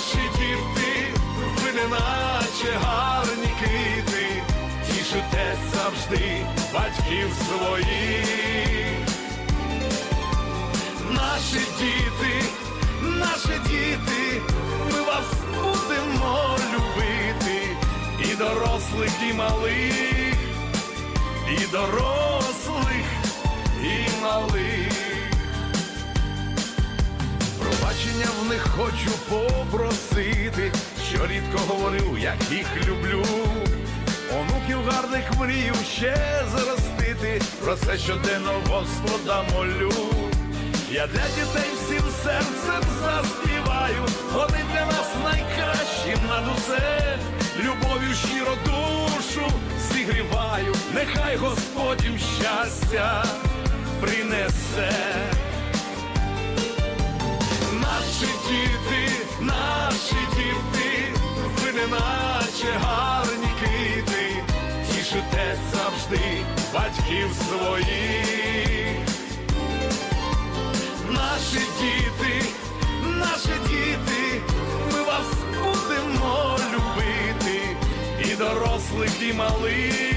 Наші діти, ви не наче гарні квіти, тішите завжди батьків своїх. Наші діти, наші діти, ми вас будемо любити, і дорослих, і малих, і дорослих, Пробачення в них хочу попросити, що рідко говорив, як їх люблю. Онуків гарних мрію ще зростити, про це щоденно Господа молю. Я для дітей всім серцем заспіваю, вони для нас найкращі над усе, любов'ю щиро душу зігріваю, нехай Господь їм щастя принесе. Наші діти, наші діти, ви не наче гарні квіти, тішите завжди батьків своїх. Наші діти, наші діти, ми вас будемо любити, і дорослих, і малих.